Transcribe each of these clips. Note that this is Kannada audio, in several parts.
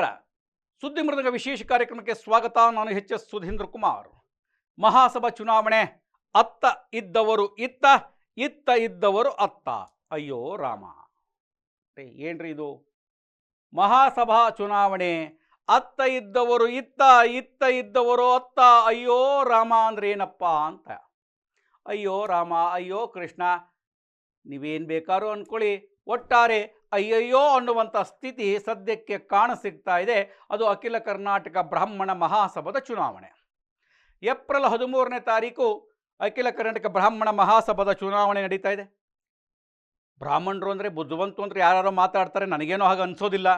ನಮಸ್ಕಾರ ಸುದ್ದಿ ಮೃದಂಗ ವಿಶೇಷ ಕಾರ್ಯಕ್ರಮಕ್ಕೆ ಸ್ವಾಗತ. ನಾನು ಎಚ್ ಎಸ್ ಸುಧೀಂದ್ರ ಕುಮಾರ್. ಮಹಾಸಭಾ ಚುನಾವಣೆ ಅತ್ತ ಇದ್ದವರು ಇತ್ತ ಇತ್ತ ಇದ್ದವರು ಅತ್ತ. ಅಯ್ಯೋ ರಾಮ. ಏನ್ರಿ ಇದು? ಮಹಾಸಭಾ ಚುನಾವಣೆ ಅತ್ತ ಇದ್ದವರು ಇತ್ತ ಇತ್ತ ಇದ್ದವರು ಅತ್ತ. ಅಯ್ಯೋ ರಾಮ ಅಂದ್ರೆ ಏನಪ್ಪ ಅಂತ. ಅಯ್ಯೋ ರಾಮ, ಅಯ್ಯೋ ಕೃಷ್ಣ, ನೀವೇನು ಬೇಕಾದ್ರೂ ಅಂದ್ಕೊಳ್ಳಿ ಒಟ್ಟಾರೆ ಅಯ್ಯಯ್ಯೋ ಅನ್ನುವಂಥ ಸ್ಥಿತಿ ಸದ್ಯಕ್ಕೆ ಕಾಣಸಿಗ್ತಾ ಇದೆ. ಅದು ಅಖಿಲ ಕರ್ನಾಟಕ ಬ್ರಾಹ್ಮಣ ಮಹಾಸಭಾದ ಚುನಾವಣೆ. ಏಪ್ರಿಲ್ ಹದಿಮೂರನೇ ತಾರೀಕು ಅಖಿಲ ಕರ್ನಾಟಕ ಬ್ರಾಹ್ಮಣ ಮಹಾಸಭಾದ ಚುನಾವಣೆ ನಡೀತಾ ಇದೆ. ಬ್ರಾಹ್ಮಣರು ಅಂದರೆ ಬುದ್ಧಿವಂತರು ಅಂದರೆ ಯಾರು ಮಾತಾಡ್ತಾರೆ, ನನಗೇನೋ ಹಾಗೆ ಅನಿಸೋದಿಲ್ಲ.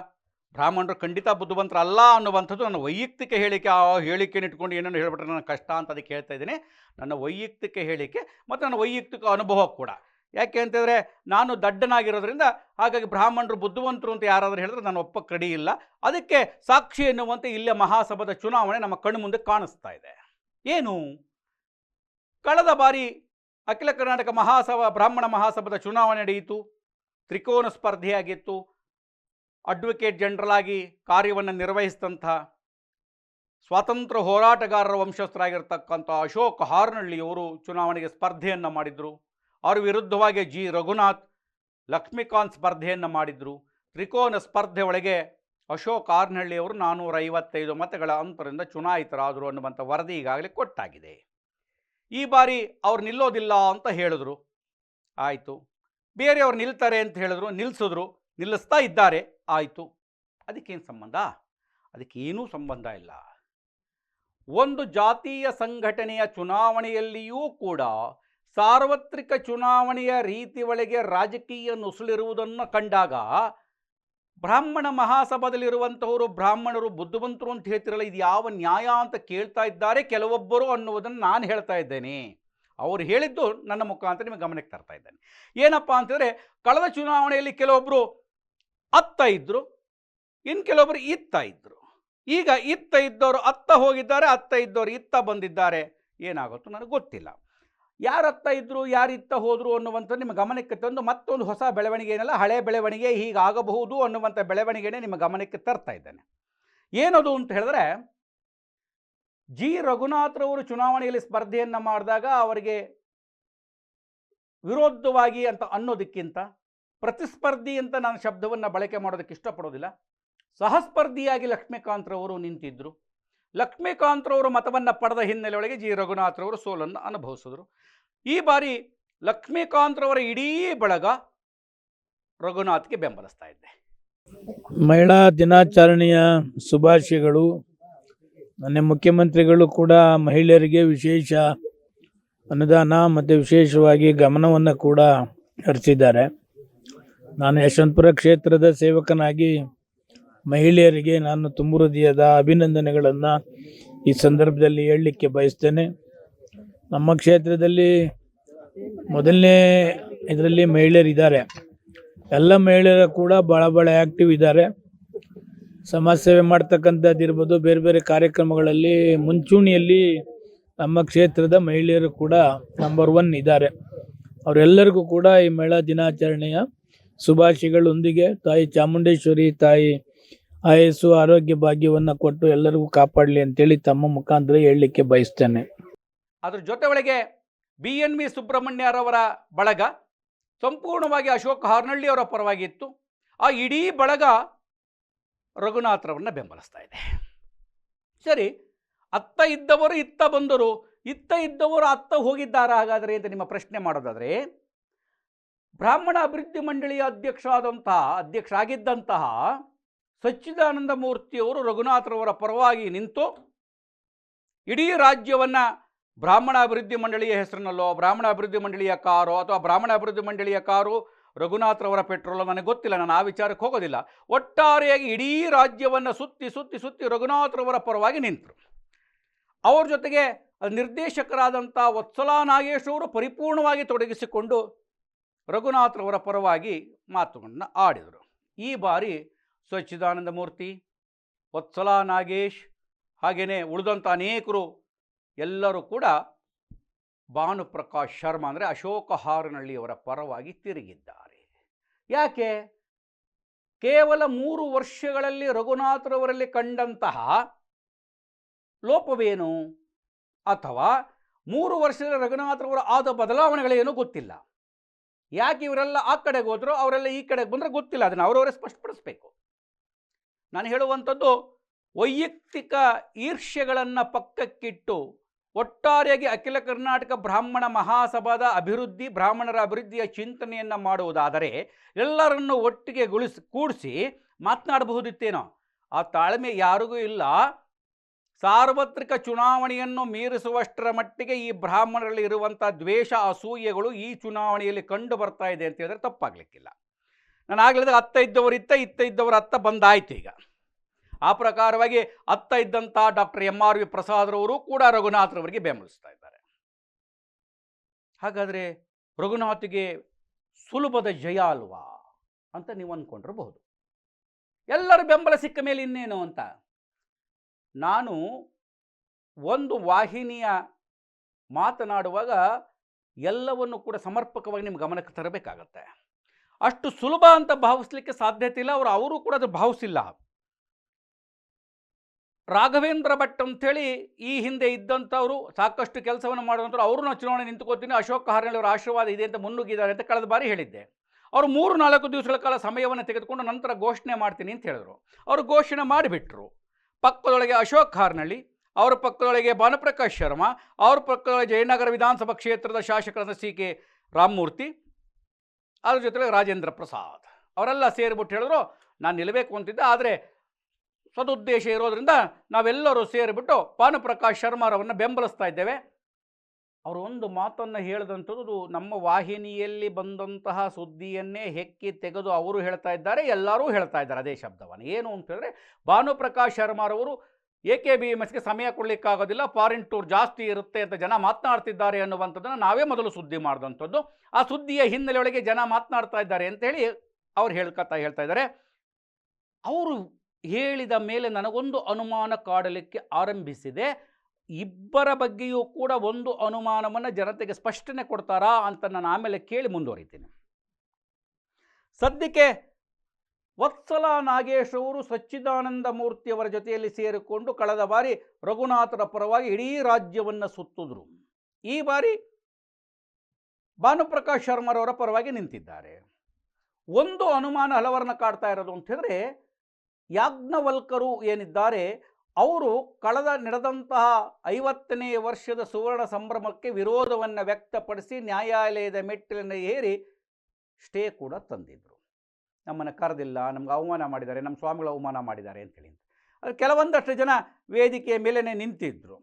ಬ್ರಾಹ್ಮಣರು ಖಂಡಿತ ಬುದ್ಧಿವಂತರಲ್ಲ ಅನ್ನುವಂಥದ್ದು ನನ್ನ ವೈಯಕ್ತಿಕ ಹೇಳಿಕೆ. ಆ ಹೇಳಿಕೆನ ಇಟ್ಕೊಂಡು ಏನೇನು ಹೇಳ್ಬಿಟ್ರೆ ನನ್ನ ಕಷ್ಟ ಅಂತ ಅದಕ್ಕೆ ಹೇಳ್ತಾ ಇದ್ದೀನಿ. ನನ್ನ ವೈಯಕ್ತಿಕ ಹೇಳಿಕೆ ಮತ್ತು ನನ್ನ ವೈಯಕ್ತಿಕ ಅನುಭವ ಕೂಡ. ಯಾಕೆ ಅಂತಂದರೆ ನಾನು ದಡ್ಡನಾಗಿರೋದ್ರಿಂದ ಹಾಗಾಗಿ ಬ್ರಾಹ್ಮಣರು ಬುದ್ಧಿವಂತರು ಅಂತ ಯಾರಾದರೂ ಹೇಳಿದ್ರೆ ನಾನು ಒಪ್ಪ ರೆಡಿ ಇಲ್ಲ. ಅದಕ್ಕೆ ಸಾಕ್ಷಿ ಎನ್ನುವಂತೆ ಇಲ್ಲೇ ಮಹಾಸಭಾದ ಚುನಾವಣೆ ನಮ್ಮ ಕಣ್ಣು ಮುಂದೆ ಕಾಣಿಸ್ತಾ ಇದೆ. ಏನು? ಕಳೆದ ಬಾರಿ ಅಖಿಲ ಕರ್ನಾಟಕ ಮಹಾಸಭಾ, ಬ್ರಾಹ್ಮಣ ಮಹಾಸಭಾದ ಚುನಾವಣೆ ನಡೆಯಿತು. ತ್ರಿಕೋನ ಸ್ಪರ್ಧೆಯಾಗಿತ್ತು. ಅಡ್ವೊಕೇಟ್ ಜನರಲ್ ಆಗಿ ಕಾರ್ಯವನ್ನು ನಿರ್ವಹಿಸಿದಂಥ ಸ್ವಾತಂತ್ರ್ಯ ಹೋರಾಟಗಾರರ ವಂಶಸ್ಥರಾಗಿರ್ತಕ್ಕಂಥ ಅಶೋಕ್ ಹಾರ್ನಳ್ಳಿಯವರು ಚುನಾವಣೆಗೆ ಸ್ಪರ್ಧೆಯನ್ನು ಮಾಡಿದರು. ಅವ್ರ ವಿರುದ್ಧವಾಗಿ ಜಿ. ರಘುನಾಥ್ ಲಕ್ಷ್ಮೀಕಾಂತ್ ಸ್ಪರ್ಧೆಯನ್ನು ಮಾಡಿದರು. ತ್ರಿಕೋನ ಸ್ಪರ್ಧೆ ಒಳಗೆ ಅಶೋಕ್ ಆರ್ನಹಳ್ಳಿಯವರು ನಾನ್ನೂರ ಐವತ್ತೈದು ಮತಗಳ ಅಂತರದಿಂದ ಚುನಾಯಿತರಾದರು ಅನ್ನುವಂಥ ವರದಿ ಈಗಾಗಲೇ ಕೊಟ್ಟಾಗಿದೆ. ಈ ಬಾರಿ ಅವ್ರು ನಿಲ್ಲೋದಿಲ್ಲ ಅಂತ ಹೇಳಿದ್ರು. ಆಯಿತು. ಬೇರೆಯವ್ರು ನಿಲ್ತಾರೆ ಅಂತ ಹೇಳಿದ್ರು. ನಿಲ್ಲಿಸಿದ್ರು ನಿಲ್ಲಿಸ್ತಾ ಇದ್ದಾರೆ. ಆಯಿತು. ಅದಕ್ಕೇನು ಸಂಬಂಧ? ಅದಕ್ಕೇನೂ ಸಂಬಂಧ ಇಲ್ಲ. ಒಂದು ಜಾತೀಯ ಸಂಘಟನೆಯ ಚುನಾವಣೆಯಲ್ಲಿಯೂ ಕೂಡ ಸಾರ್ವತ್ರಿಕ ಚುನಾವಣೆಯ ರೀತಿ ಒಳಗೆ ರಾಜಕೀಯ ನುಸುಳಿರುವುದನ್ನು ಕಂಡಾಗ ಬ್ರಾಹ್ಮಣ ಮಹಾಸಭಾದಲ್ಲಿರುವಂತಹವರು ಬ್ರಾಹ್ಮಣರು ಬುದ್ಧಿವಂತರು ಅಂತ ಹೇಳ್ತಿರಲ್ಲ, ಇದು ಯಾವ ನ್ಯಾಯ ಅಂತ ಕೇಳ್ತಾ ಇದ್ದಾರೆ ಕೆಲವೊಬ್ಬರು ಅನ್ನುವುದನ್ನು ನಾನು ಹೇಳ್ತಾ ಇದ್ದೇನೆ. ಅವರು ಹೇಳಿದ್ದು ನನ್ನ ಮುಖಾಂತರ ನಿಮಗೆ ಗಮನಕ್ಕೆ ತರ್ತಾ ಇದ್ದೇನೆ. ಏನಪ್ಪ ಅಂತಂದರೆ, ಕಳೆದ ಚುನಾವಣೆಯಲ್ಲಿ ಕೆಲವೊಬ್ಬರು ಅತ್ತ ಇದ್ದರು ಇನ್ನು ಕೆಲವೊಬ್ಬರು ಇತ್ತ ಇದ್ದರು ಈಗ ಇತ್ತ ಇದ್ದವರು ಅತ್ತ ಹೋಗಿದ್ದಾರೆ, ಅತ್ತ ಇದ್ದವರು ಇತ್ತ ಬಂದಿದ್ದಾರೆ. ಏನಾಗುತ್ತೋ ನನಗೆ ಗೊತ್ತಿಲ್ಲ. ಯಾರು ಇದ್ರು ಯಾರಿತ್ತ ಹೋದರು ಅನ್ನುವಂಥದ್ದು ನಿಮ್ಮ ಗಮನಕ್ಕೆ ತಂದು ಮತ್ತೊಂದು ಹೊಸ ಬೆಳವಣಿಗೆ ಏನಲ್ಲ, ಹಳೆ ಬೆಳವಣಿಗೆ ಹೀಗಾಗಬಹುದು ಅನ್ನುವಂಥ ಬೆಳವಣಿಗೆನೇ ನಿಮ್ಮ ಗಮನಕ್ಕೆ ತರ್ತಾ ಇದ್ದೇನೆ. ಏನದು ಅಂತ ಹೇಳಿದ್ರೆ, ಜಿ ರಘುನಾಥ್ರವರು ಚುನಾವಣೆಯಲ್ಲಿ ಸ್ಪರ್ಧೆಯನ್ನು ಮಾಡಿದಾಗ ಅವರಿಗೆ ವಿರೋಧವಾಗಿ ಅಂತ ಅನ್ನೋದಕ್ಕಿಂತ ಪ್ರತಿಸ್ಪರ್ಧಿ ಅಂತ ನಾನು ಶಬ್ದವನ್ನು ಬಳಕೆ ಮಾಡೋದಕ್ಕೆ ಇಷ್ಟಪಡೋದಿಲ್ಲ. ಸಹಸ್ಪರ್ಧಿಯಾಗಿ ಲಕ್ಷ್ಮೀಕಾಂತ್ರವರು ನಿಂತಿದ್ದರು ಲಕ್ಷ್ಮೀಕಾಂತ್ರವರು ಮತವನ್ನು ಪಡೆದ ಹಿನ್ನೆಲೆಯೊಳಗೆ ಜಿ. ರಘುನಾಥ್ರವರು ಸೋಲನ್ನು ಅನುಭವಿಸಿದರು. ಈ ಬಾರಿ ಲಕ್ಷ್ಮೀಕಾಂತ್ರವರ ಇಡೀ ಬಳಗ ರಘುನಾಥ್ಗೆ ಬೆಂಬಲಿಸ್ತಾ ಇದ್ದೆ. ಮಹಿಳಾ ದಿನಾಚರಣೆಯ ಶುಭಾಶಯಗಳು. ನನ್ನ ಮುಖ್ಯಮಂತ್ರಿಗಳು ಕೂಡ, ಮಹಿಳೆಯರಿಗೆ ವಿಶೇಷ ಅನುದಾನ ಮತ್ತು ವಿಶೇಷವಾಗಿ ಗಮನವನ್ನು ಕೂಡ ಹರಿಸಿದ್ದಾರೆ. ನಾನು ಯಶವಂತಪುರ ಕ್ಷೇತ್ರದ ಸೇವಕನಾಗಿ ಮಹಿಳೆಯರಿಗೆ ನಾನು ಹೃದಯದ ಅಭಿನಂದನೆಗಳನ್ನು ಈ ಸಂದರ್ಭದಲ್ಲಿ ಹೇಳಲಿಕ್ಕೆ ಬಯಸ್ತೇನೆ. ನಮ್ಮ ಕ್ಷೇತ್ರದಲ್ಲಿ ಮೊದಲನೇ ಇದರಲ್ಲಿ ಮಹಿಳೆಯರಿದ್ದಾರೆ ಎಲ್ಲ ಮಹಿಳೆಯರು ಕೂಡ ಭಾಳ ಭಾಳ ಆ್ಯಕ್ಟಿವ್ ಇದ್ದಾರೆ. ಸಮಾಜ ಸೇವೆ ಮಾಡ್ತಕ್ಕಂಥದ್ದಿರ್ಬೋದು ಬೇರೆ ಬೇರೆ ಕಾರ್ಯಕ್ರಮಗಳಲ್ಲಿ ಮುಂಚೂಣಿಯಲ್ಲಿ ನಮ್ಮ ಕ್ಷೇತ್ರದ ಮಹಿಳೆಯರು ಕೂಡ ನಂಬರ್ ಒನ್ ಇದ್ದಾರೆ. ಅವರೆಲ್ಲರಿಗೂ ಕೂಡ ಈ ಮಹಿಳಾ ದಿನಾಚರಣೆಯ ಶುಭಾಶಯಗಳೊಂದಿಗೆ ತಾಯಿ ಚಾಮುಂಡೇಶ್ವರಿ, ತಾಯಿ ಆಯಸ್ಸು, ಆರೋಗ್ಯ ಭಾಗ್ಯವನ್ನು ಕೊಟ್ಟು ಎಲ್ಲರಿಗೂ ಕಾಪಾಡಲಿ ಅಂತೇಳಿ ತಮ್ಮ ಮುಖಾಂತರ ಹೇಳಲಿಕ್ಕೆ ಬಯಸ್ತೇನೆ. ಅದ್ರ ಜೊತೆ ಒಳಗೆ ಬಿ ಎನ್ ವಿ ಸುಬ್ರಹ್ಮಣ್ಯರವರ ಬಳಗ ಸಂಪೂರ್ಣವಾಗಿ ಅಶೋಕ್ ಹಾರ್ನಳ್ಳಿ ಅವರ ಪರವಾಗಿತ್ತು. ಆ ಇಡೀ ಬಳಗ ರಘುನಾಥರವನ್ನು ಬೆಂಬಲಿಸ್ತಾ ಇದೆ. ಸರಿ, ಅತ್ತ ಇದ್ದವರು ಇತ್ತ ಬಂದರು, ಇತ್ತ ಇದ್ದವರು ಅತ್ತ ಹೋಗಿದ್ದಾರೆ ಹಾಗಾದರೆ ಅಂತ ನಿಮ್ಮ ಪ್ರಶ್ನೆ ಮಾಡೋದಾದರೆ ಬ್ರಾಹ್ಮಣ ಅಭಿವೃದ್ಧಿ ಮಂಡಳಿಯ ಅಧ್ಯಕ್ಷ ಆದಂತಹ ಅಧ್ಯಕ್ಷ ಆಗಿದ್ದಂತಹ ಸಚ್ಚಿದಾನಂದ ಮೂರ್ತಿಯವರು ರಘುನಾಥರವರ ಪರವಾಗಿ ನಿಂತು ಇಡೀ ರಾಜ್ಯವನ್ನು ಬ್ರಾಹ್ಮಣ ಅಭಿವೃದ್ಧಿ ಮಂಡಳಿಯ ಹೆಸರಿನಲ್ಲೋ ಬ್ರಾಹ್ಮಣ ಅಭಿವೃದ್ಧಿ ಮಂಡಳಿಯ ಕಾರೋ ಅಥವಾ ಬ್ರಾಹ್ಮಣ ಅಭಿವೃದ್ಧಿ ಮಂಡಳಿಯ ಕಾರು ರಘುನಾಥ್ರವರ ಪೆಟ್ರೋಲ್ ನನಗೆ ಗೊತ್ತಿಲ್ಲ, ನಾನು ಆ ವಿಚಾರಕ್ಕೆ ಹೋಗೋದಿಲ್ಲ. ಒಟ್ಟಾರೆಯಾಗಿ ಇಡೀ ರಾಜ್ಯವನ್ನು ಸುತ್ತಿ ಸುತ್ತಿ ಸುತ್ತಿ ರಘುನಾಥ್ರವರ ಪರವಾಗಿ ನಿಂತರು. ಅವ್ರ ಜೊತೆಗೆ ನಿರ್ದೇಶಕರಾದಂಥ ವತ್ಸಲ ನಾಗೇಶ್ ಅವರು ಪರಿಪೂರ್ಣವಾಗಿ ತೊಡಗಿಸಿಕೊಂಡು ರಘುನಾಥ್ರವರ ಪರವಾಗಿ ಮಾತುಗಳನ್ನು ಆಡಿದರು. ಈ ಬಾರಿ ಸಚ್ಚಿದಾನಂದ ಮೂರ್ತಿ ವತ್ಸಲ ನಾಗೇಶ್ ಹಾಗೆಯೇ ಉಳಿದಂಥ ಅನೇಕರು ಎಲ್ಲರೂ ಕೂಡ ಭಾನುಪ್ರಕಾಶ್ ಶರ್ಮಾ ಅಂದರೆ ಅಶೋಕ ಹಾರನಹಳ್ಳಿಯವರ ಪರವಾಗಿ ತಿರುಗಿದ್ದಾರೆ. ಯಾಕೆ? ಕೇವಲ ಮೂರು ವರ್ಷಗಳಲ್ಲಿ ರಘುನಾಥರವರಲ್ಲಿ ಕಂಡಂತಹ ಲೋಪವೇನು? ಅಥವಾ ಮೂರು ವರ್ಷದ ರಘುನಾಥರವರ ಆದ ಬದಲಾವಣೆಗಳೇನೂ ಗೊತ್ತಿಲ್ಲ? ಯಾಕೆ ಇವರೆಲ್ಲ ಆ ಕಡೆಗೆ ಹೋದರೂ ಅವರೆಲ್ಲ ಈ ಕಡೆಗೆ ಬಂದರೆ ಗೊತ್ತಿಲ್ಲ, ಅದನ್ನು ಅವರವರೇ ಸ್ಪಷ್ಟಪಡಿಸ್ಬೇಕು. ನಾನು ಹೇಳುವಂಥದ್ದು ವೈಯಕ್ತಿಕ ಈರ್ಷ್ಯಗಳನ್ನು ಪಕ್ಕಕ್ಕಿಟ್ಟು ಒಟ್ಟಾರೆಯಾಗಿ ಅಖಿಲ ಕರ್ನಾಟಕ ಬ್ರಾಹ್ಮಣ ಮಹಾಸಭಾದ ಅಭಿವೃದ್ಧಿ, ಬ್ರಾಹ್ಮಣರ ಅಭಿವೃದ್ಧಿಯ ಚಿಂತನೆಯನ್ನು ಮಾಡುವುದಾದರೆ ಎಲ್ಲರನ್ನು ಒಟ್ಟಿಗೆ ಗುಳಿಸಿ, ಕೂಡಿಸಿ ಮಾತನಾಡಬಹುದಿತ್ತೇನೋ? ಆ ತಾಳ್ಮೆ ಯಾರಿಗೂ ಇಲ್ಲ. ಸಾರ್ವತ್ರಿಕ ಚುನಾವಣೆಯನ್ನು ಮೀರಿಸುವಷ್ಟರ ಮಟ್ಟಿಗೆ ಈ ಬ್ರಾಹ್ಮಣರಲ್ಲಿ ಇರುವಂಥ ದ್ವೇಷ, ಅಸೂಯೆಗಳು ಈ ಚುನಾವಣೆಯಲ್ಲಿ ಕಂಡು ಬರ್ತಾ ಇದೆ ಅಂತ ಹೇಳಿದ್ರೆ ತಪ್ಪಾಗಲಿಕ್ಕಿಲ್ಲ. ನಾನು ಆಗಲಿದ್ರೆ ಅತ್ತ ಇದ್ದವರು ಇತ್ತ ಇತ್ತ ಇದ್ದವರು ಅತ್ತ ಬಂದಾಯ್ತು ಈಗ. ಆ ಪ್ರಕಾರವಾಗಿ ಅತ್ತ ಇದ್ದಂಥ ಡಾಕ್ಟರ್ ಎಂ ಆರ್ ವಿ ಪ್ರಸಾದ್ರವರು ಕೂಡ ರಘುನಾಥ್ರವರಿಗೆ ಬೆಂಬಲಿಸ್ತಾ ಇದ್ದಾರೆ. ಹಾಗಾದರೆ ರಘುನಾಥ್ಗೆ ಸುಲಭದ ಜಯ ಅಲ್ವಾ ಅಂತ ನೀವು ಅಂದ್ಕೊಂಡಿರಬಹುದು ಎಲ್ಲರ ಬೆಂಬಲ ಸಿಕ್ಕ ಮೇಲೆ ಇನ್ನೇನು ಅಂತ? ನಾನು ಒಂದು ವಾಹಿನಿಯ ಮಾತನಾಡುವಾಗ ಎಲ್ಲವನ್ನು ಕೂಡ ಸಮರ್ಪಕವಾಗಿ ನಿಮ್ಮ ಗಮನಕ್ಕೆ ತರಬೇಕಾಗತ್ತೆ. ಅಷ್ಟು ಸುಲಭ ಅಂತ ಭಾವಿಸ್ಲಿಕ್ಕೆ ಸಾಧ್ಯತೆ ಇಲ್ಲ. ಅವರು ಅವರು ಕೂಡ ಅದು ಭಾವಿಸಿಲ್ಲ. ರಾಘವೇಂದ್ರ ಭಟ್ ಅಂಥೇಳಿ ಈ ಹಿಂದೆ ಇದ್ದಂಥವರು, ಸಾಕಷ್ಟು ಕೆಲಸವನ್ನು ಮಾಡುವಂಥವ್ರು ಅವರು ನಾವು ಚುನಾವಣೆ ನಿಂತುಕೋತೀನಿ ಅಶೋಕ್ ಅವರ ಆಶೀರ್ವಾದ ಇದೆ ಅಂತ ಮುನ್ನುಗ್ಗಿದ್ದಾರೆ ಅಂತ ಕಳೆದ ಬಾರಿ ಹೇಳಿದ್ದೆ. ಅವರು ಮೂರು, ನಾಲ್ಕು ದಿವಸಗಳ ಕಾಲ ಸಮಯವನ್ನು ತೆಗೆದುಕೊಂಡು ನಂತರ ಘೋಷಣೆ ಮಾಡ್ತೀನಿ ಅಂತ ಹೇಳಿದರು. ಅವರು ಘೋಷಣೆ ಮಾಡಿಬಿಟ್ರು. ಪಕ್ಕದೊಳಗೆ ಅಶೋಕ್ ಹಾರ್ನಳ್ಳಿ ಅವರ ಪಕ್ಕದೊಳಗೆ ಭಾನುಪ್ರಕಾಶ್ ಶರ್ಮಾ, ಅವ್ರ ಪಕ್ಕದೊಳಗೆ ಜಯನಗರ ವಿಧಾನಸಭಾ ಕ್ಷೇತ್ರದ ಶಾಸಕರಾದ ಸಿ ಕೆ ರಾಮಮೂರ್ತಿ ಅದ್ರ ಜೊತೆಗೆ ರಾಜೇಂದ್ರ ಪ್ರಸಾದ್. ಅವರೆಲ್ಲ ಸೇರಿಬಿಟ್ಟು ಹೇಳಿದ್ರು, ನಾನು ನಿಲ್ಲಬೇಕು ಅಂತಿದ್ದೆ, ಆದರೆ ಸದುದ್ದೇಶ ಇರೋದ್ರಿಂದ ನಾವೆಲ್ಲರೂ ಸೇರಿಬಿಟ್ಟು ಭಾನುಪ್ರಕಾಶ್ ಶರ್ಮಾರವನ್ನು ಬೆಂಬಲಿಸ್ತಾ ಇದ್ದೇವೆ. ಅವರು ಒಂದು ಮಾತನ್ನು ಹೇಳಿದಂಥದ್ದು ನಮ್ಮ ವಾಹಿನಿಯಲ್ಲಿ ಬಂದಂತಹ ಸುದ್ದಿಯನ್ನೇ ಹೆಕ್ಕಿ ತೆಗೆದು ಅವರು ಹೇಳ್ತಾ ಇದ್ದಾರೆ, ಎಲ್ಲರೂ ಹೇಳ್ತಾ ಇದ್ದಾರೆ ಅದೇ ಶಬ್ದವನ್ನು. ಏನು ಅಂತ ಹೇಳಿದ್ರೆ, ಭಾನುಪ್ರಕಾಶ್ ಶರ್ಮಾರವರು ಎ ಕೆ ಬಿ ಎಂ ಎಸ್ಗೆ ಸಮಯ ಕೊಡಲಿಕ್ಕಾಗೋದಿಲ್ಲ ಫಾರಿನ್ ಟೂರ್ ಜಾಸ್ತಿ ಇರುತ್ತೆ ಅಂತ ಜನ ಮಾತನಾಡ್ತಿದ್ದಾರೆ ಅನ್ನುವಂಥದ್ದನ್ನು ನಾವೇ ಮೊದಲು ಸುದ್ದಿ ಮಾಡಿದಂಥದ್ದು. ಆ ಸುದ್ದಿಯ ಹಿನ್ನೆಲೆಯೊಳಗೆ ಜನ ಮಾತನಾಡ್ತಾ ಇದ್ದಾರೆ ಅಂತ ಹೇಳಿ ಅವ್ರು ಹೇಳ್ಕೊತಾ ಹೇಳ್ತಾ ಇದ್ದಾರೆ. ಅವರು ಹೇಳಿದ ಮೇಲೆ ನನಗೊಂದು ಅನುಮಾನ ಕಾಡಲಿಕ್ಕೆ ಆರಂಭಿಸಿದೆ. ಇಬ್ಬರ ಬಗ್ಗೆಯೂ ಕೂಡ ಒಂದು ಅನುಮಾನವನ್ನು ಜನತೆಗೆ ಸ್ಪಷ್ಟನೆ ಕೊಡ್ತಾರಾ ಅಂತ ನಾನು ಆಮೇಲೆ ಕೇಳಿ ಮುಂದುವರಿತೀನಿ. ಸದ್ಯಕ್ಕೆ ವತ್ಸಲ ನಾಗೇಶ್ ಅವರು ಸಚ್ಚಿದಾನಂದ ಮೂರ್ತಿಯವರ ಜೊತೆಯಲ್ಲಿ ಸೇರಿಕೊಂಡು ಕಳೆದ ಬಾರಿ ರಘುನಾಥರ ಪರವಾಗಿ ಇಡೀ ರಾಜ್ಯವನ್ನು ಸುತ್ತಿದ್ರು. ಈ ಬಾರಿ ಭಾನುಪ್ರಕಾಶ್ ಶರ್ಮರವರ ಪರವಾಗಿ ನಿಂತಿದ್ದಾರೆ. ಒಂದು ಅನುಮಾನ ಹಲವರನ್ನ ಕಾಡ್ತಾ ಇರೋದು ಅಂತ ಹೇಳಿದ್ರೆ, ಯಾಜ್ಞವಲ್ಕರು ಏನಿದ್ದಾರೆ, ಅವರು ಕಳೆದ ನಡೆದಂತಹ ಐವತ್ತನೇ ವರ್ಷದ ಸುವರ್ಣ ಸಂಭ್ರಮಕ್ಕೆ ವಿರೋಧವನ್ನು ವ್ಯಕ್ತಪಡಿಸಿ ನ್ಯಾಯಾಲಯದ ಮೆಟ್ಟಿಲನ್ನು ಏರಿ ಸ್ಟೇ ಕೂಡ ತಂದಿದ್ದರು ನಮ್ಮನ್ನು ಕರೆದಿಲ್ಲ, ನಮ್ಗೆ ಅವಮಾನ ಮಾಡಿದ್ದಾರೆ, ನಮ್ಮ ಸ್ವಾಮಿಗಳು ಅವಮಾನ ಮಾಡಿದ್ದಾರೆ ಅಂತೇಳಿ ಅದು ಕೆಲವೊಂದಷ್ಟು ಜನ ವೇದಿಕೆಯ ಮೇಲೇ ನಿಂತಿದ್ದರು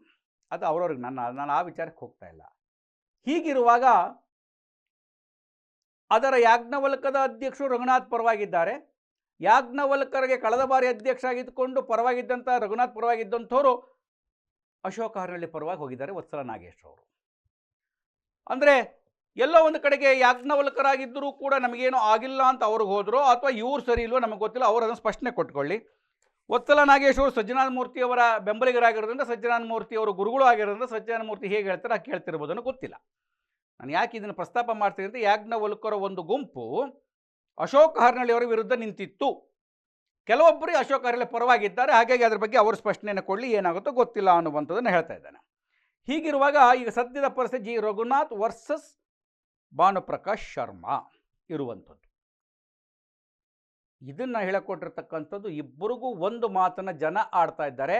ಅದು ಅವ್ರವ್ರಿಗೆ ನನ್ನ, ನಾನು ಆ ವಿಚಾರಕ್ಕೆ ಹೋಗ್ತಾ ಇಲ್ಲ. ಹೀಗಿರುವಾಗ ಅದರ ಯಾಜ್ಞವಲ್ಕದ ಅಧ್ಯಕ್ಷರು ರಘುನಾಥ್ ಪರವಾಗಿದ್ದಾರೆ. ಯಾಜ್ಞವಲ್ಕರಿಗೆ ಕಳೆದ ಬಾರಿ ಅಧ್ಯಕ್ಷ ಆಗಿದ್ದುಕೊಂಡು ಪರವಾಗಿದ್ದಂಥ ರಘುನಾಥ್ ಪರವಾಗಿದ್ದಂಥವರು ಅಶೋಕ ಹರಳ್ಳಿ ಪರವಾಗಿ ಹೋಗಿದ್ದಾರೆ ವತ್ಸಲ ನಾಗೇಶ್ ಅವರು. ಅಂದರೆ ಎಲ್ಲೋ ಒಂದು ಕಡೆಗೆ ಯಾಜ್ಞವಲ್ಕರಾಗಿದ್ದರೂ ಕೂಡ ನಮಗೇನು ಆಗಿಲ್ಲ ಅಂತ ಅವ್ರಿಗೆ ಹೋದ್ರು ಅಥವಾ ಇವ್ರು ಸರಿ ಇಲ್ವೋ ನಮಗೆ ಗೊತ್ತಿಲ್ಲ, ಅವರು ಅದನ್ನು ಸ್ಪಷ್ಟನೆ ಕೊಟ್ಕೊಳ್ಳಿ. ಒತ್ತಲ ನಾಗೇಶ್ವರು ಸಜ್ಜನಾಥ ಮೂರ್ತಿಯವರ ಬೆಂಬಲಿಗರಾಗಿರೋದ್ರಿಂದ ಸಜ್ಜನಾಥ ಮೂರ್ತಿ ಅವರು ಗುರುಗಳು ಆಗಿರೋದ್ರಿಂದ ಸಜ್ಜನಾಥ ಮೂರ್ತಿ ಹೇಗೆ ಹೇಳ್ತಾರೆ ಹಾಗೆ ಕೇಳ್ತಿರ್ಬೋದು ಗೊತ್ತಿಲ್ಲ. ನಾನು ಯಾಕೆ ಇದನ್ನು ಪ್ರಸ್ತಾಪ ಮಾಡ್ತೀನಿ ಅಂದರೆ ಯಾಜ್ಞವಲ್ಕರ ಒಂದು ಗುಂಪು ಅಶೋಕ್ ಹರ್ನಳ್ಳಿಯವರ ವಿರುದ್ಧ ನಿಂತಿತ್ತು. ಕೆಲವೊಬ್ಬರು ಅಶೋಕ್ ಹರ್ನಳ್ಳಿ ಪರವಾಗಿದ್ದಾರೆ, ಹಾಗಾಗಿ ಅದ್ರ ಬಗ್ಗೆ ಅವರು ಸ್ಪಷ್ಟನೆಯನ್ನು ಕೊಡಲಿ, ಏನಾಗುತ್ತೋ ಗೊತ್ತಿಲ್ಲ ಅನ್ನುವಂಥದ್ದನ್ನು ಹೇಳ್ತಾ ಇದ್ದಾನೆ. ಹೀಗಿರುವಾಗ ಈಗ ಸದ್ಯದ ಪರಿಸ್ಥಿತಿ ಜಿ. ರಘುನಾಥ್ ವರ್ಸಸ್ ಭಾನುಪ್ರಕಾಶ್ ಶರ್ಮಾ ಇರುವಂಥದ್ದು. ಇದನ್ನು ಹೇಳಿಕೊಟ್ಟಿರ್ತಕ್ಕಂಥದ್ದು ಇಬ್ಬರಿಗೂ ಒಂದು ಮಾತನ್ನು ಜನ ಆಡ್ತಾ ಇದ್ದಾರೆ.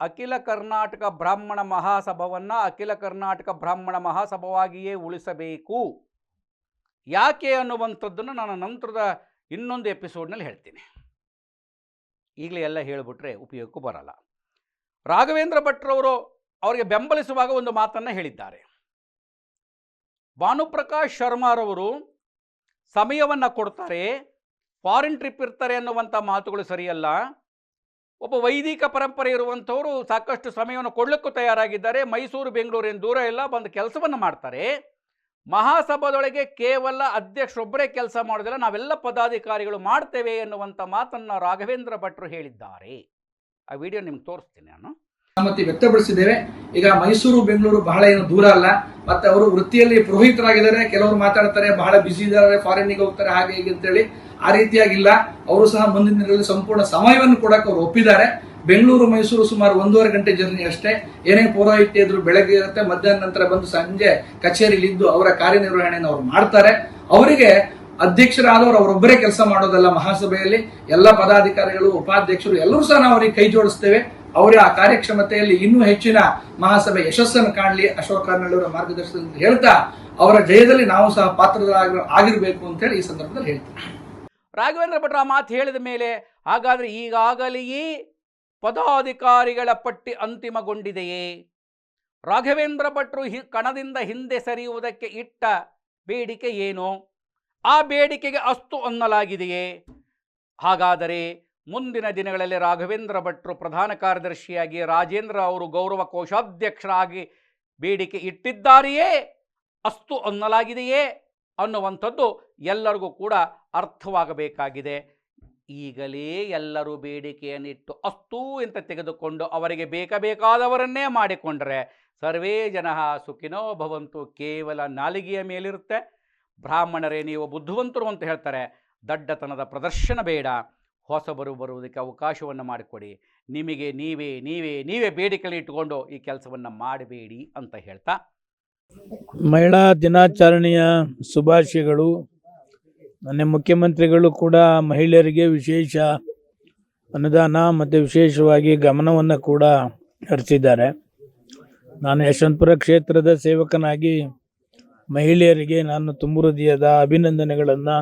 ಅಖಿಲ ಕರ್ನಾಟಕ ಬ್ರಾಹ್ಮಣ ಮಹಾಸಭಾವನ್ನು ಅಖಿಲ ಕರ್ನಾಟಕ ಬ್ರಾಹ್ಮಣ ಮಹಾಸಭಾವಾಗಿಯೇ ಉಳಿಸಬೇಕು. ಯಾಕೆ ಅನ್ನುವಂಥದ್ದನ್ನು ನಾನು ನಂತರದ ಇನ್ನೊಂದು ಎಪಿಸೋಡ್ನಲ್ಲಿ ಹೇಳ್ತೀನಿ. ಈಗಲೇ ಎಲ್ಲ ಹೇಳಿಬಿಟ್ರೆ ಉಪಯೋಗಕ್ಕೂ ಬರಲ್ಲ. ರಾಘವೇಂದ್ರ ಭಟ್ರವರು ಅವರಿಗೆ ಬೆಂಬಲಿಸುವಾಗ ಒಂದು ಮಾತನ್ನು ಹೇಳಿದ್ದಾರೆ. ಭಾನುಪ್ರಕಾಶ್ ಶರ್ಮಾರವರು ಸಮಯವನ್ನು ಕೊಡ್ತಾರೆ, ಫಾರಿನ್ ಟ್ರಿಪ್ ಇರ್ತಾರೆ ಅನ್ನುವಂಥ ಮಾತುಗಳು ಸರಿಯಲ್ಲ. ಒಬ್ಬ ವೈದಿಕ ಪರಂಪರೆ ಇರುವಂಥವರು ಸಾಕಷ್ಟು ಸಮಯವನ್ನು ಕೊಡಲಿಕ್ಕೂ ತಯಾರಾಗಿದ್ದಾರೆ. ಮೈಸೂರು ಬೆಂಗಳೂರಿನ ದೂರ ಇಲ್ಲ, ಬಂದು ಕೆಲಸವನ್ನು ಮಾಡ್ತಾರೆ. ಮಹಾಸಭಾದೊಳಗೆ ಕೇವಲ ಅಧ್ಯಕ್ಷರೊಬ್ಬರೇ ಕೆಲಸ ಮಾಡೋದಿಲ್ಲ, ನಾವೆಲ್ಲ ಪದಾಧಿಕಾರಿಗಳು ಮಾಡ್ತೇವೆ ಎನ್ನುವಂಥ ಮಾತನ್ನು ರಾಘವೇಂದ್ರ ಭಟ್ರು ಹೇಳಿದ್ದಾರೆ. ಆ ವಿಡಿಯೋ ನಿಮ್ಗೆ ತೋರಿಸ್ತೀನಿ ನಾನು. ಸಮ್ಮತಿ ವ್ಯಕ್ತಪಡಿಸಿದ್ದೇವೆ. ಈಗ ಮೈಸೂರು, ಬೆಂಗಳೂರು ಬಹಳ ಏನು ದೂರ ಅಲ್ಲ. ಮತ್ತೆ ಅವರು ವೃತ್ತಿಯಲ್ಲಿ ಪುರೋಹಿತರಾಗಿದ್ದಾರೆ. ಕೆಲವರು ಮಾತಾಡ್ತಾರೆ, ಬಹಳ ಬಿಸಿ ಇದ್ದಾರೆ ಫಾರಿನ್ಗೆ ಹೋಗ್ತಾರೆ, ಹಾಗೆ ಹೀಗೆ ಅಂತೇಳಿ ಆ ರೀತಿಯಾಗಿಲ್ಲ. ಅವರು ಸಹ ಮುಂದಿನ ದಿನಗಳಲ್ಲಿ ಸಂಪೂರ್ಣ ಸಮಯವನ್ನು ಕೊಡಕ್ಕೆ ಅವರು ಒಪ್ಪಿದ್ದಾರೆ. ಬೆಂಗಳೂರು, ಮೈಸೂರು ಸುಮಾರು ಒಂದೂವರೆ ಗಂಟೆ ಜರ್ನಿ ಅಷ್ಟೇ. ಏನೇ ಪೌರಾಹಿತ್ಯ ಇದ್ರು ಬೆಳಗ್ಗೆ ಇರುತ್ತೆ, ಮಧ್ಯಾಹ್ನ ನಂತರ ಬಂದು ಸಂಜೆ ಕಚೇರಿಲಿ ಇದ್ದು ಅವರ ಕಾರ್ಯನಿರ್ವಹಣೆಯನ್ನು ಅವ್ರು ಮಾಡ್ತಾರೆ. ಅವರಿಗೆ ಅಧ್ಯಕ್ಷರಾದವರು ಅವರೊಬ್ಬರೇ ಕೆಲಸ ಮಾಡೋದಲ್ಲ ಮಹಾಸಭೆಯಲ್ಲಿ. ಎಲ್ಲ ಪದಾಧಿಕಾರಿಗಳು, ಉಪಾಧ್ಯಕ್ಷರು, ಎಲ್ಲರೂ ಸಹ ನಾವು ಅವರಿಗೆ ಕೈ ಜೋಡಿಸ್ತೇವೆ. ಅವರ ಆ ಕಾರ್ಯಕ್ಷಮತೆಯಲ್ಲಿ ಇನ್ನೂ ಹೆಚ್ಚಿನ ಮಹಾಸಭೆ ಯಶಸ್ಸನ್ನು ಕಾಣಲಿ ಅಶೋಕ್ ಅವರ ಮಾರ್ಗದರ್ಶನದಿಂದ ಹೇಳ್ತಾ ಅವರ ಜಯದಲ್ಲಿ ನಾವು ಸಹ ಪಾತ್ರರಾಗಿ ಆಗಿರಬೇಕು ಅಂತ ಹೇಳಿ ಈ ಸಂದರ್ಭದಲ್ಲಿ ಹೇಳ್ತೀನಿ. ರಾಘವೇಂದ್ರ ಭಟ್ರ ಮಾತು ಹೇಳಿದ ಮೇಲೆ ಹಾಗಾದರೆ ಈಗಾಗಲೆಯೇ ಪದಾಧಿಕಾರಿಗಳ ಪಟ್ಟಿ ಅಂತಿಮಗೊಂಡಿದೆಯೇ? ರಾಘವೇಂದ್ರ ಭಟ್ರು ಹಿ ಕಣದಿಂದ ಹಿಂದೆ ಸರಿಯುವುದಕ್ಕೆ ಇಟ್ಟ ಬೇಡಿಕೆ ಏನು? ಆ ಬೇಡಿಕೆಗೆ ಅಸ್ತು ಅನ್ನಲಾಗಿದೆಯೇ? ಹಾಗಾದರೆ ಮುಂದಿನ ದಿನಗಳಲ್ಲಿ ರಾಘವೇಂದ್ರ ಭಟ್ರು ಪ್ರಧಾನ ಕಾರ್ಯದರ್ಶಿಯಾಗಿ ರಾಜೇಂದ್ರ ಅವರು ಗೌರವ ಕೋಶಾಧ್ಯಕ್ಷರಾಗಿ ಬೇಡಿಕೆ ಇಟ್ಟಿದ್ದಾರೆಯೇ? ಅಸ್ತು ಅನ್ನಲಾಗಿದೆಯೇ? ಅನ್ನುವಂಥದ್ದು ಎಲ್ಲರಿಗೂ ಕೂಡ ಅರ್ಥವಾಗಬೇಕಾಗಿದೆ. ಈಗಲೇ ಎಲ್ಲರೂ ಬೇಡಿಕೆಯನ್ನಿಟ್ಟು ಅಸ್ತು ಅಂತ ತೆಗೆದುಕೊಂಡು ಅವರಿಗೆ ಬೇಕಬೇಕಾದವರನ್ನೇ ಮಾಡಿಕೊಂಡರೆ ಸರ್ವೇ ಜನ ಸುಖಿನೋ ಭವಂತು ಕೇವಲ ನಾಲಿಗೆಯ ಮೇಲಿರುತ್ತೆ. ಬ್ರಾಹ್ಮಣರೇ, ನೀವು ಬುದ್ಧಿವಂತರು ಅಂತ ಹೇಳ್ತಾರೆ. ದಡ್ಡತನದ ಪ್ರದರ್ಶನ ಬೇಡ. ಹೊಸಬರು ಬರುವುದಕ್ಕೆ ಅವಕಾಶವನ್ನು ಮಾಡಿಕೊಡಿ. ನಿಮಗೆ ನೀವೇ ನೀವೇ ನೀವೇ ಬೇಡಿಕೆಯಲ್ಲಿ ಇಟ್ಟುಕೊಂಡು ಈ ಕೆಲಸವನ್ನು ಮಾಡಬೇಡಿ ಅಂತ ಹೇಳ್ತಾ. ಮಹಿಳಾ ದಿನಾಚರಣೆಯ ಶುಭಾಶಯಗಳು. ನನ್ನ ಮುಖ್ಯಮಂತ್ರಿಗಳು ಕೂಡ ಮಹಿಳೆಯರಿಗೆ ವಿಶೇಷ ಅನುದಾನ ಮತ್ತು ವಿಶೇಷವಾಗಿ ಗಮನವನ್ನು ಕೂಡ ಹರಿಸಿದ್ದಾರೆ. ನಾನು ಯಶವಂತಪುರ ಕ್ಷೇತ್ರದ ಸೇವಕನಾಗಿ ಮಹಿಳೆಯರಿಗೆ ನಾನು ತುಂಬ ಹೃದಯದ ಅಭಿನಂದನೆಗಳನ್ನು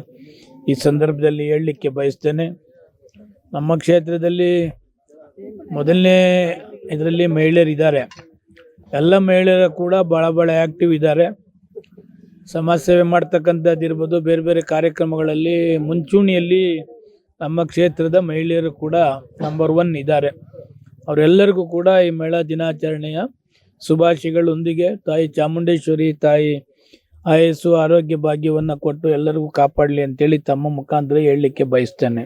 ಈ ಸಂದರ್ಭದಲ್ಲಿ ಹೇಳಲಿಕ್ಕೆ ಬಯಸ್ತೇನೆ. ನಮ್ಮ ಕ್ಷೇತ್ರದಲ್ಲಿ ಮೊದಲನೇ ಇದರಲ್ಲಿ ಮಹಿಳೆಯರಿದ್ದಾರೆ. ಎಲ್ಲ ಮಹಿಳೆಯರು ಕೂಡ ಭಾಳ ಭಾಳ ಆ್ಯಕ್ಟಿವ್ ಇದ್ದಾರೆ. ಸಮಾಜ ಸೇವೆ ಮಾಡ್ತಕ್ಕಂಥದ್ದು ಇರ್ಬೋದು, ಬೇರೆ ಬೇರೆ ಕಾರ್ಯಕ್ರಮಗಳಲ್ಲಿ ಮುಂಚೂಣಿಯಲ್ಲಿ ನಮ್ಮ ಕ್ಷೇತ್ರದ ಮಹಿಳೆಯರು ಕೂಡ ನಂಬರ್ ಒನ್ ಇದ್ದಾರೆ. ಅವರೆಲ್ಲರಿಗೂ ಕೂಡ ಈ ಮಹಿಳಾ ದಿನಾಚರಣೆಯ ಶುಭಾಶಯಗಳೊಂದಿಗೆ ತಾಯಿ ಚಾಮುಂಡೇಶ್ವರಿ, ತಾಯಿ ಆಯಸ್ಸು, ಆರೋಗ್ಯ ಭಾಗ್ಯವನ್ನು ಕೊಟ್ಟು ಎಲ್ಲರಿಗೂ ಕಾಪಾಡಲಿ ಅಂತೇಳಿ ತಮ್ಮ ಮುಖಾಂತರ ಹೇಳಲಿಕ್ಕೆ ಬಯಸ್ತೇನೆ.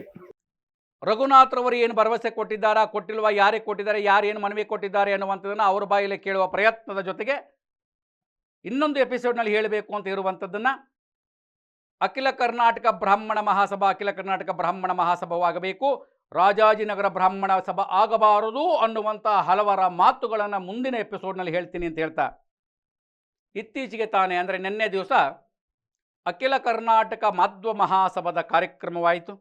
ರಘುನಾಥ್ರವರು ಏನು ಭರವಸೆ ಕೊಟ್ಟಿದ್ದಾರಾ, ಕೊಟ್ಟಿಲ್ವಾ, ಯಾರಿಗೆ ಕೊಟ್ಟಿದ್ದಾರೆ, ಯಾರು ಏನು ಮನವಿ ಕೊಟ್ಟಿದ್ದಾರೆ ಅನ್ನುವಂಥದ್ದನ್ನು ಅವ್ರ ಬಾಯಲ್ಲಿ ಕೇಳುವ ಪ್ರಯತ್ನದ ಜೊತೆಗೆ ಇನ್ನೊಂದು ಎಪಿಸೋಡ್ನಲ್ಲಿ ಹೇಳಬೇಕು ಅಂತ ಇರುವಂಥದ್ದನ್ನು ಅಖಿಲ ಕರ್ನಾಟಕ ಬ್ರಾಹ್ಮಣ ಮಹಾಸಭಾ, ಅಖಿಲ ಕರ್ನಾಟಕ ಬ್ರಾಹ್ಮಣ ಮಹಾಸಭಾವಾಗಬೇಕು. ರಾಜಾಜಿನಗರ ಬ್ರಾಹ್ಮಣ ಸಭಾ ಆಗಬಾರದು ಅನ್ನುವಂಥ ಹಲವರ ಮಾತುಗಳನ್ನು ಮುಂದಿನ ಎಪಿಸೋಡ್ನಲ್ಲಿ ಹೇಳ್ತೀನಿ ಅಂತ ಹೇಳ್ತಾ ಇತ್ತೀಚೆಗೆ ತಾನೇ, ಅಂದರೆ ನಿನ್ನೆ ದಿವಸ ಅಖಿಲ ಕರ್ನಾಟಕ ಮಾಧ್ವ ಮಹಾಸಭಾದ ಕಾರ್ಯಕ್ರಮವಾಯಿತು.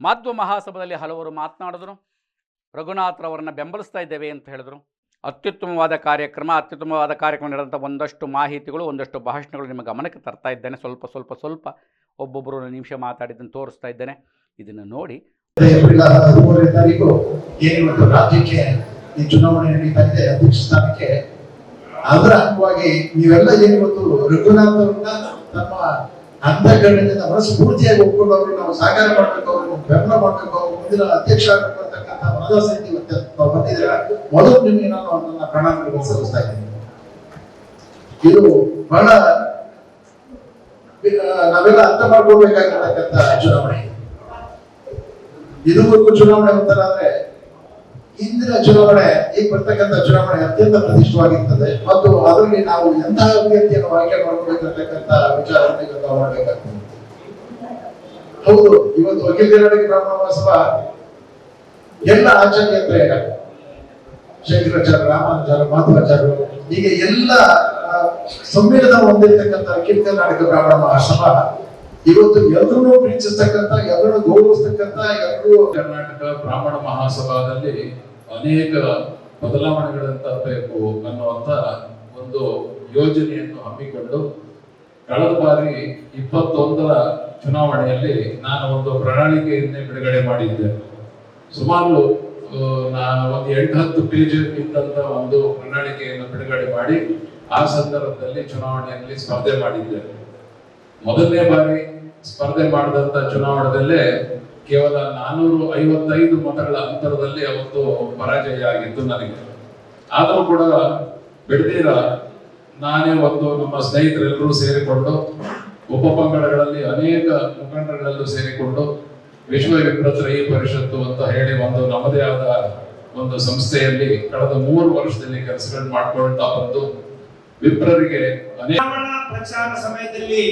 ಮಾಧ್ವ ಮಹಾಸಭದಲ್ಲಿ ಹಲವರು ಮಾತನಾಡಿದ್ರು. ರಘುನಾಥ್ರವರನ್ನ ಬೆಂಬಲಿಸ್ತಾ ಇದ್ದೇವೆ ಅಂತ ಹೇಳಿದ್ರು. ಅತ್ಯುತ್ತಮವಾದ ಕಾರ್ಯಕ್ರಮ ಅತ್ಯುತ್ತಮವಾದ ಕಾರ್ಯಕ್ರಮ ನಡೆದಂಥ ಒಂದಷ್ಟು ಮಾಹಿತಿಗಳು, ಒಂದಷ್ಟು ಭಾಷಣಗಳು ನಿಮ್ಮ ಗಮನಕ್ಕೆ ತರ್ತಾ ಇದ್ದೇನೆ. ಸ್ವಲ್ಪ ಸ್ವಲ್ಪ ಸ್ವಲ್ಪ ಒಬ್ಬೊಬ್ಬರು ನಿಮಿಷ ಮಾತಾಡಿದ್ದನ್ನು ತೋರಿಸ್ತಾ ಇದ್ದೇನೆ. ಇದನ್ನು ನೋಡಿ. ಏಪ್ರಿಲ್ ಹದಿಮೂರನೇ ಈ ಚುನಾವಣೆ ನಡೀತಾ ಇದೆ ಅದರ ಅಂಗವಾಗಿ ನೀವೆಲ್ಲ ಏನಿವತ್ತು ರಘುನಾಥ್ ರಘುನಾಥರನ್ನ ತಮ್ಮ ಅಂತಃಕರಣದಿಂದ ಮನಸ್ಫೂರ್ತಿಯಾಗಿ ಒಪ್ಕೊಂಡು ಅವ್ರಿಗೆ ನಾವು ಸಹಕಾರ ಮಾಡ್ಬೇಕು ಅವ್ರನ್ನ ಬೆಂಬಲ ಮಾಡ್ಬೇಕು ಮುಂದಿನ ಅಧ್ಯಕ್ಷ ಆಗ್ಬೇಕು ಅಂತಕ್ಕಂಥ ಮನದಾಸೆಯಿಂದ ಇವತ್ತು ತಾವು ಮೊದಲು ನಿಮಗೆ ನಾನು ನನ್ನ ಪ್ರಣಾಮಗಳನ್ನು ಸಲ್ಲಿಸ್ತಾ ಇದ್ದೀನಿ. ಇದು ಬಹಳ ನಾವೆಲ್ಲ ಅರ್ಥ ಮಾಡ್ಕೊಳ್ಬೇಕಾಗಿರ್ತಕ್ಕಂಥ ಚುನಾವಣೆ. ಇದುವರೆಗೂ ಚುನಾವಣೆ ಅಂದ್ರೆ ಇಂದಿನ ಚುನಾವಣೆ, ಈಗ ಬರ್ತಕ್ಕಂಥ ಚುನಾವಣೆ ಅತ್ಯಂತ ಪ್ರತಿಷ್ಠವಾಗಿರ್ತದೆ ಮತ್ತು ಅದರಲ್ಲಿ ನಾವು ಎಂತಹ ಅಭ್ಯರ್ಥಿಯನ್ನು ಆಯ್ಕೆ ಮಾಡ್ಕೊಳ್ಬೇಕಂತಕ್ಕಂಥ ವಿಚಾರವನ್ನು ನಾವು ಮಾಡಬೇಕಾಗ್ತದೆ. ಹೌದು, ಇವತ್ತು ಅಖಿಲ ಕರ್ನಾಟಕ ಬ್ರಾಹ್ಮಣ ಸಭಾ ಎಲ್ಲ ಆಚಾರ್ಯ ಶಂಕರಾಚಾರ್ಯ ರಾಮಾನುಚಾರ್ಯ ಮಾಧವಾಚಾರ್ಯರು, ಹೀಗೆ ಎಲ್ಲ ಸಮ್ಮೇಳನ ಹೊಂದಿರತಕ್ಕಂಥ ಅಖಿಲ ಕರ್ನಾಟಕ ಬ್ರಾಹ್ಮಣ ಮಹಾಸಭಾ ಇವತ್ತು ಎಲ್ಲರೂ ಪ್ರೀತಿಸ್ತಕ್ಕಂಥ ಎಲ್ಲರೂ ಗೌರವಿಸ್ತಕ್ಕಂಥ, ಎಲ್ಲರೂ ಕರ್ನಾಟಕ ಬ್ರಾಹ್ಮಣ ಮಹಾಸಭಾದಲ್ಲಿ ಅನೇಕ ಬದಲಾವಣೆಗಳನ್ನು ತರಬೇಕು ಅನ್ನುವಂತ ಒಂದು ಯೋಜನೆಯನ್ನು ಹಮ್ಮಿಕೊಂಡು ಕಳೆದ ಬಾರಿ ಇಪ್ಪತ್ತೊಂದರ ಚುನಾವಣೆಯಲ್ಲಿ ನಾನು ಒಂದು ಪ್ರಣಾಳಿಕೆಯನ್ನೇ ಬಿಡುಗಡೆ ಮಾಡಿದ್ದೆ. ಸುಮಾರು ನಾನು ಒಂದು ಎಂಟು ಹತ್ತು ಪೇಜ್ ಇದ್ದಂತ ಒಂದು ಪ್ರಣಾಳಿಕೆಯನ್ನು ಬಿಡುಗಡೆ ಮಾಡಿ ಆ ಸಂದರ್ಭದಲ್ಲಿ ಚುನಾವಣೆಯಲ್ಲಿ ಸ್ಪರ್ಧೆ ಮಾಡಿದ್ದೆ. ಮೊದಲನೇ ಬಾರಿ ಸ್ಪರ್ಧೆ ಮಾಡಿದಂತ ಚುನಾವಣೆಯಲ್ಲೇ ಕೇವಲ ನಾನೂರು ಐವತ್ತೈದು ಮತಗಳ ಅಂತರದಲ್ಲಿ ಅವತ್ತು ಪರಾಜಯ ಆಗಿತ್ತು ನನಗೆ. ಆದರೂ ಕೂಡ ಬಿಡದೀರ ನಾನೇ ಒಂದು ನಮ್ಮ ಸ್ನೇಹಿತರೆಲ್ಲರೂ ಸೇರಿಕೊಂಡು, ಉಪ ಪಂಗಡಗಳಲ್ಲಿ ಅನೇಕ ಮುಖಂಡಗಳಲ್ಲೂ ಸೇರಿಕೊಂಡು ವಿಶ್ವ ವಿಪ್ರತ್ರಯಿ ಪರಿಷತ್ತು ಅಂತ ಹೇಳಿ ಒಂದು ನಮ್ಮದೇ ಆದ ಒಂದು ಸಂಸ್ಥೆಯಲ್ಲಿ ಕಳೆದ ಮೂರು ವರ್ಷದಲ್ಲಿ ಕೆಲಸಗಳನ್ನು ಮಾಡ್ಕೊಳ್ತಾ ಬಂದು ವಿಪ್ರರಿಗೆ ಅನೇಕ ಪ್ರಚಾರ ಸಮಯದಲ್ಲಿ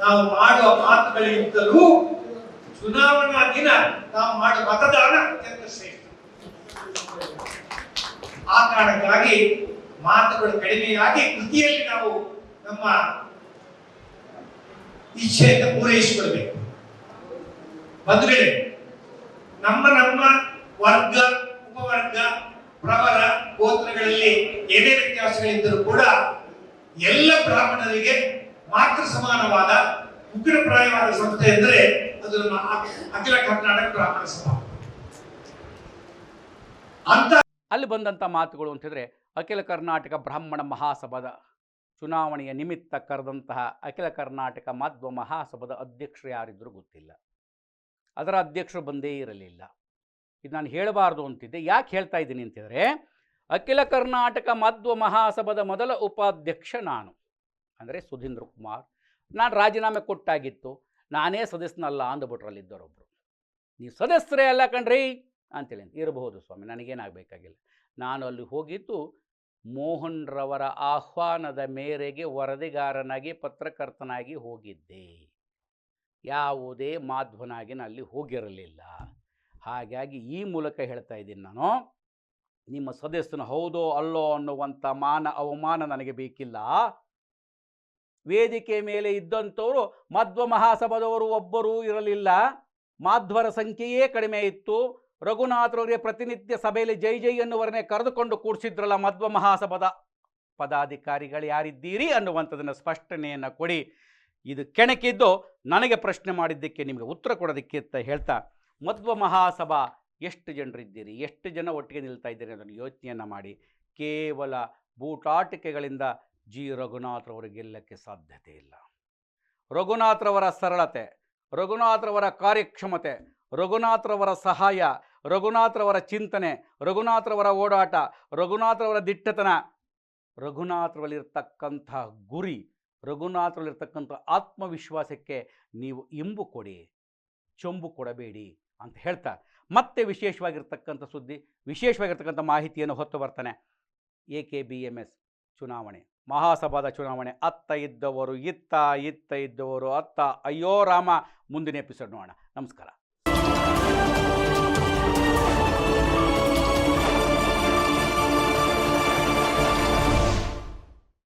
ನಾವು ಮಾಡುವ ಮಾತುಗಳಿಗಿಂತಲೂ ಚುನಾವಣಾ ದಿನ ನಾವು ಮಾಡುವ ಮತದಾನ ಅತ್ಯಂತ ಶ್ರೇಷ್ಠ. ಆ ಕಾರಣಕ್ಕಾಗಿ ಮಾತುಗಳು ಕಡಿಮೆಯಾಗಿ ಕೃತಿಯಲ್ಲಿ ನಾವು ನಮ್ಮ ಇಚ್ಛೆಯನ್ನು ಪೂರೈಸಿಕೊಳ್ಬೇಕು. ಬಂಧುಗಳೇ, ನಮ್ಮ ನಮ್ಮ ವರ್ಗ, ಉಪವರ್ಗ, ಪ್ರವರ ಗೋತ್ರಗಳಲ್ಲಿ ಏನೇ ವ್ಯತ್ಯಾಸಗಳಿದ್ದರೂ ಕೂಡ ಎಲ್ಲ ಬ್ರಾಹ್ಮಣರಿಗೆ ಮಾತೃ ಸಮಾನವಾದ ಉಗ್ರಪ್ರಾಯವಾದ ಸಂಸ್ಥೆ ಎಂದರೆ ಅಖ- ಅಖಿಲ ಕರ್ನಾಟಕ ಅಂತ ಅಲ್ಲಿ ಬಂದಂಥ ಮಾತುಗಳು ಅಂತಿದ್ರೆ ಅಖಿಲ ಕರ್ನಾಟಕ ಬ್ರಾಹ್ಮಣ ಮಹಾಸಭಾದ ಚುನಾವಣೆಯ ನಿಮಿತ್ತ ಕರೆದಂತಹ ಅಖಿಲ ಕರ್ನಾಟಕ ಮಾಧ್ವ ಮಹಾಸಭಾದ ಅಧ್ಯಕ್ಷರು ಯಾರಿದ್ದರೂ ಗೊತ್ತಿಲ್ಲ. ಅದರ ಅಧ್ಯಕ್ಷರು ಬಂದೇ ಇರಲಿಲ್ಲ. ಇದು ನಾನು ಹೇಳಬಾರ್ದು ಅಂತಿದ್ದೆ. ಯಾಕೆ ಹೇಳ್ತಾ ಇದ್ದೀನಿ ಅಂತಿದ್ರೆ ಅಖಿಲ ಕರ್ನಾಟಕ ಮಾಧ್ವ ಮಹಾಸಭಾದ ಮೊದಲ ಉಪಾಧ್ಯಕ್ಷ ನಾನು. ಅಂದರೆ ಸುಧೀಂದ್ರ ಕುಮಾರ್. ನಾನು ರಾಜೀನಾಮೆ ಕೊಟ್ಟಾಗಿತ್ತು. ನಾನೇ ಸದಸ್ಯನಲ್ಲ ಅಂದ್ಬಿಟ್ರಲ್ಲಿದ್ದವರೊಬ್ಬರು ನೀವು ಸದಸ್ಯರೇ ಅಲ್ಲ ಕಣ್ರಿ ಅಂತೇಳಿ ಇರಬಹುದು ಸ್ವಾಮಿ, ನನಗೇನಾಗಬೇಕಾಗಿಲ್ಲ. ನಾನು ಅಲ್ಲಿ ಹೋಗಿದ್ದು ಮೋಹನ್ರವರ ಆಹ್ವಾನದ ಮೇರೆಗೆ ವರದಿಗಾರನಾಗಿ ಪತ್ರಕರ್ತನಾಗಿ ಹೋಗಿದ್ದೆ. ಯಾವುದೇ ಮಾಧ್ವನಾಗಿ ಅಲ್ಲಿ ಹೋಗಿರಲಿಲ್ಲ. ಹಾಗಾಗಿ ಈ ಮೂಲಕ ಹೇಳ್ತಾ ಇದ್ದೀನಿ ನಾನು, ನಿಮ್ಮ ಸದಸ್ಯನ ಹೌದೋ ಅಲ್ಲೋ ಅನ್ನುವಂಥ ಮಾನ ಅವಮಾನ ನನಗೆ ಬೇಕಿಲ್ಲ. ವೇದಿಕೆ ಮೇಲೆ ಇದ್ದಂಥವರು ಮಧ್ವ ಮಹಾಸಭಾದವರು ಒಬ್ಬರೂ ಇರಲಿಲ್ಲ. ಮಾಧ್ವರ ಸಂಖ್ಯೆಯೇ ಕಡಿಮೆ ಇತ್ತು. ರಘುನಾಥರವರಿಗೆ ಪ್ರತಿನಿತ್ಯ ಸಭೆಯಲ್ಲಿ ಜೈ ಜೈ ಅನ್ನುವರನ್ನೇ ಕರೆದುಕೊಂಡು ಕೂಡಿಸಿದ್ರಲ್ಲ ಮಧ್ವ ಮಹಾಸಭದ ಪದಾಧಿಕಾರಿಗಳು ಯಾರಿದ್ದೀರಿ ಅನ್ನುವಂಥದ್ದನ್ನು ಸ್ಪಷ್ಟನೆಯನ್ನು ಕೊಡಿ. ಇದು ಕೆಣಕಿದ್ದು ನನಗೆ ಪ್ರಶ್ನೆ ಮಾಡಿದ್ದಕ್ಕೆ ನಿಮಗೆ ಉತ್ತರ ಕೊಡೋದಕ್ಕೆ ಅಂತ ಹೇಳ್ತಾ, ಮಧ್ವ ಮಹಾಸಭಾ ಎಷ್ಟು ಜನರಿದ್ದೀರಿ? ಎಷ್ಟು ಜನ ಒಟ್ಟಿಗೆ ನಿಲ್ತಾ ಇದ್ದೀರಿ ಅದನ್ನು ಯೋಚನೆಯನ್ನು ಮಾಡಿ. ಕೇವಲ ಬೂಟಾಟಿಕೆಗಳಿಂದ ಜಿ ರಘುನಾಥ್ರವರು ಗೆಲ್ಲಕ್ಕೆ ಸಾಧ್ಯತೆ ಇಲ್ಲ. ರಘುನಾಥ್ರವರ ಸರಳತೆ ರಘುನಾಥ್ರವರ ಕಾರ್ಯಕ್ಷಮತೆ ರಘುನಾಥ್ರವರ ಸಹಾಯ ರಘುನಾಥ್ರವರ ಚಿಂತನೆ ರಘುನಾಥ್ರವರ ಓಡಾಟ ರಘುನಾಥ್ರವರ ದಿಟ್ಟತನ ರಘುನಾಥ್ರಲ್ಲಿರ್ತಕ್ಕಂಥ ಗುರಿ ರಘುನಾಥ್ರಲ್ಲಿರ್ತಕ್ಕಂಥ ಆತ್ಮವಿಶ್ವಾಸಕ್ಕೆ ನೀವು ಇಂಬು ಕೊಡಿ, ಚೊಂಬು ಕೊಡಬೇಡಿ ಅಂತ ಹೇಳ್ತಾ ಮತ್ತೆ ವಿಶೇಷವಾಗಿರ್ತಕ್ಕಂಥ ಸುದ್ದಿ, ವಿಶೇಷವಾಗಿರ್ತಕ್ಕಂಥ ಮಾಹಿತಿಯನ್ನು ಹೊತ್ತು ಬರ್ತಾನೆ. A K B M S. ಚುನಾವಣೆ, ಮಹಾಸಭಾದ ಚುನಾವಣೆ, ಅತ್ತ ಇದ್ದವರು ಇತ್ತ ಇತ್ತ ಇದ್ದವರು ಅತ್ತ. ಅಯ್ಯೋ ರಾಮ, ಮುಂದಿನ ಎಪಿಸೋಡ್ ನೋಡೋಣ. ನಮಸ್ಕಾರ.